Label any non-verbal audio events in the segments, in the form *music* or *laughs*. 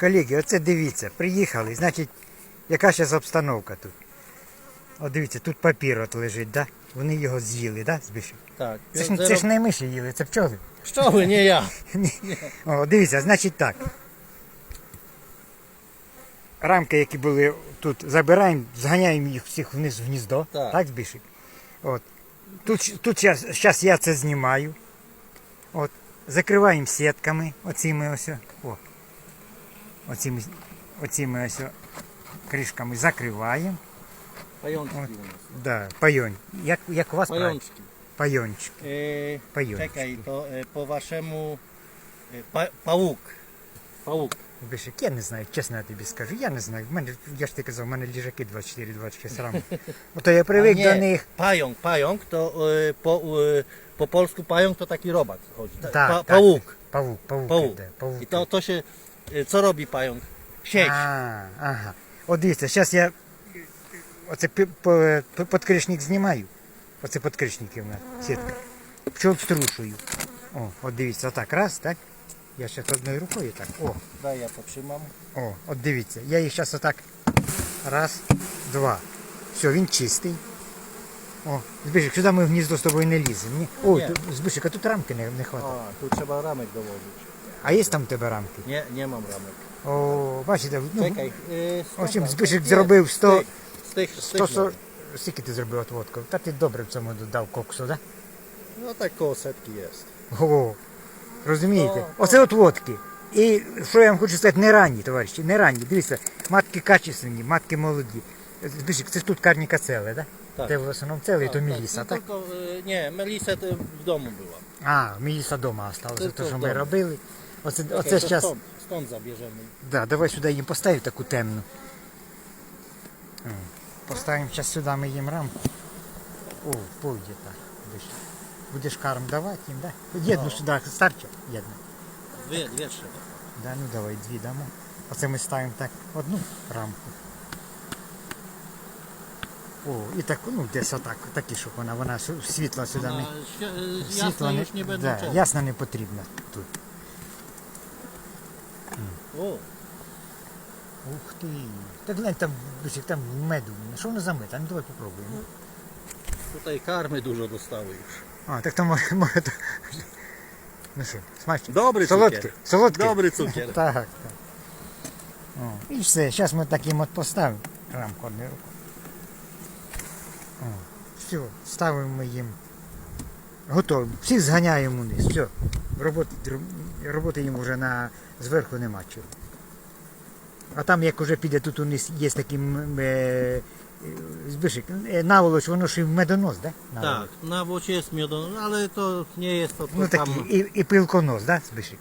Колеги, оце дивіться, приїхали, значить, яка зараз обстановка тут. От дивіться, тут папір от лежить, да? Вони його з'їли, да, Збішок? Так. Це ж, це ж не миші їли, це пчоли. Що ви, не я. *laughs* Ні. О, дивіться, значить так. Рамки, які були тут, забираємо, зганяємо їх всіх вниз в гніздо. Так. Так, Збішик? От. Тут, тут зараз я це знімаю. От. Закриваємо сітками, оціми ось. О. Оціми, оціми ось кришками закриваємо. Пайончики у нас. Да, пайонь. Як, як у вас правильно? Pajączki. Пайончик. E, Pajączki. czekaj, to e, po waszemu e, pa, pałuk. Pałuk. Більше, я не знаю, чесно я тобі скажу, я не знаю. В мене, я ж ти казав, в мене ліжаки 24-26 рамок. *laughs* Ото я привик до них. Pająk, pająk to e, po, e, po polsku pająk to taki robak chodzi. Ta, Tak, pa, tak. pałuk. Павук, павук, Pałuk. іде, павук. I to, to się, co robi pająk? Sieć. А, ага. От дивіться, зараз я оце пі- по- по- подкришник знімаю. Оце подкришники в нас, сітка. Пчол струшую. О, от дивіться, отак, раз, так? Я зараз одною рукою так. О, Daj ja potrzymam. О, от дивіться, я їх зараз отак. Раз, два. Все, він чистий. О, Збишик, сюди ми в гніздо з тобою не ліземо. Ні? О, Ні. Збишик, а тут рамки не, не хватає. A, tu trzeba ramek dołożyć. А є там тебе рамки? Nie, nie mam ramek. О, бачите, ну, Czekaj. E, в Zbyszek зробив 100 tych, Z tych, z 100, tych 100, mam. скільки ти зробив отводку? Та ти добре в цьому додав коксу, да? No tak koło setki jest. Розумієте? О, Оце отводки. І що я вам хочу сказати, не ранні, товариші, не ранні. Дивіться, матки качественні, матки молоді. Збишик, це тут карні кацели, да? Tak. Те в основному цели, то Меліса, no так? Tylko, nie, Melisę to w domu była. А, Меліса вдома залишилася, Tylko те, що вдома. ми робили. Оце, оце зараз. stąd, stąd zabierzemy. Да, давай сюди їм поставив таку темну. Поставимо зараз сюди ми їм рамку. О, пойде так. Будеш, будеш карм давати їм, да? Єдну Ну. сюди старче, єдну. Dwie, dwie trzeba. Да, ну давай дві дамо. Оце ми ставимо так одну рамку. О, і таку, ну десь отак, такі, щоб вона, вона світла сюди не. Ona, świe- y, Світла już nie będą да, ясно не потрібно тут. O, Ух ти. Так глянь, там, Бисик, там меду. Що воно за мед? А ну давай попробуємо. tutaj karmy dużo dostały już. А, так то може. Ну що, смачно? Добрий цукер. Солодке? Dobry cukier. Так, так. О, і все, зараз ми таким от поставимо рамку одною рукою. О, все, ставимо їм. Готово. Всіх зганяємо вниз. Все. Роботи, роботи їм вже на, зверху нема чого. А там як вже піде, тут у них є такий е, е, збишик, е, наволоч, воно ж і медонос, да? Наволоч. Wocie jest miodon, ale to nie jest to, to Ну tam... такий, і, і пилконос, да, збишик?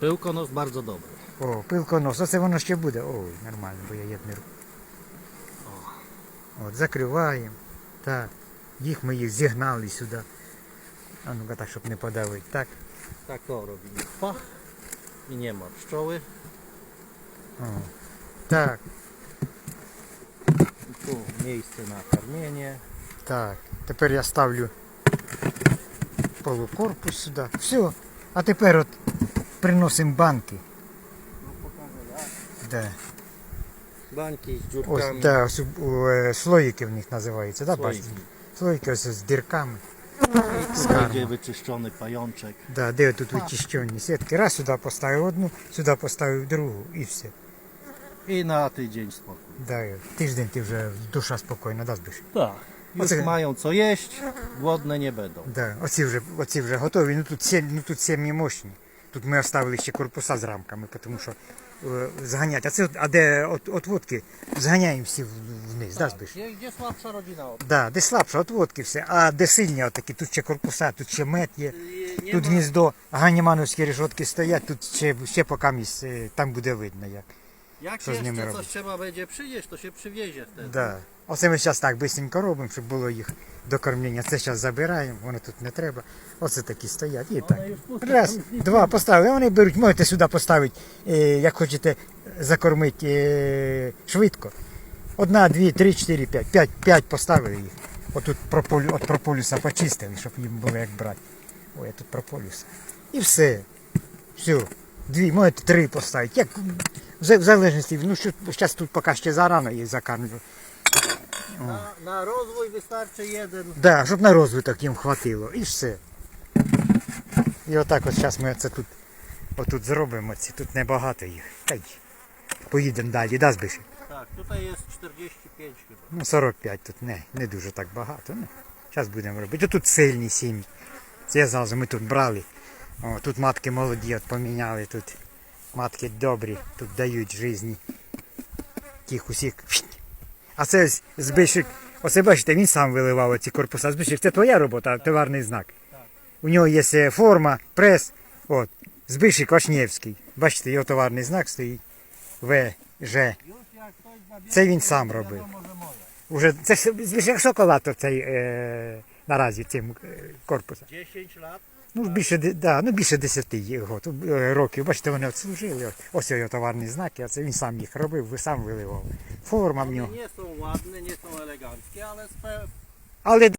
Pyłkonos bardzo dobry. О, пилконос, оце воно ще буде. Ой, нормально, бо я руку. От, закриваємо. Так. Їх ми їх зігнали сюди. А ну-ка так, щоб не подавити. Так. Tak o robimy. Pach. I nie ma pszczoły. О. Так, I tu miejsce na karmienie. так. Тепер я ставлю полукорпус сюди. Все. А тепер от приносимо банки. Да. Bańki z Ось, dziurkami. да, ось, е, слоїки в них називаються, да, Słoiki. бачите? Слоїки ось з дірками. Skarma. będzie wyczyszczony pajączek. Да, де тут вичищені сітки. Раз сюди поставив одну, сюди поставив другу і все. I na tydzień spokój. Да, тиждень ти вже душа спокійна, да, збиш? Tak. Już Oce- mają co jeść, głodne nie będą. Да, оці вже, оці вже готові. Ну тут сім, ну тут сім'ї мощні. Тут ми оставили ще корпуса з рамками, тому що е, зганять. А це а де от, зганяємо всі вниз, да, збиш? Słabsza rodzina od... Да, де слабше, отводки все. А де сильні отакі, тут ще корпуса, тут ще мед є, тут гніздо, ганімановські решетки стоять, тут ще, ще поки місць, е, там буде видно як. Jak Co z nimi jeszcze robić? coś trzeba będzie przynieść, to się przywiezie wtedy. Да. Оце ми зараз так швидко робимо, щоб було їх до кормлення. Це зараз забираємо, воно тут не треба. Оце такі стоять. І так. Раз, два поставили. Вони беруть, можете сюди поставити, е, як хочете закормити е, швидко. Одна, дві, три, чотири, п'ять. П'ять, п'ять поставили їх. Отут прополю, от прополюса почистили, щоб їм було як брати. Ой, я тут прополюса. І все. Все. Дві, можете три поставити. Як В залежності, ну що зараз тут поки ще зарано їх закармлю. На, на розвой вистачить один. Да, щоб на розвиток їм хватило. І все. І отак от зараз ми це тут отут зробимо. Ці тут небагато їх. Та й поїдемо далі, да, збиши? Так, тут є 45 хіба. Ну, 45 тут не, не дуже так багато. Ну, зараз будемо робити. Тут сильні сім'ї. Це завжди ми тут брали. О, тут матки молоді, от поміняли тут. Матки добрі, тут дають житті. Тих усіх. А це збишик. Оце бачите, він сам виливав оці корпуса. Збишик, це твоя робота, товарний знак. У нього є е, форма, прес. От. Збишик Вашнєвський. Бачите, його товарний знак стоїть. ВЖ. Це він сам робив. Уже це як шоколад цей е, наразі цим е, корпусом. 10 років. Ну більше да, ну більше 10 його е, років. Бачите, вони відслужили. служили. Ось, його товарні знаки, а це він сам їх робив, ви сам виливав. Форма в нього. są eleganckie, ale spe- Але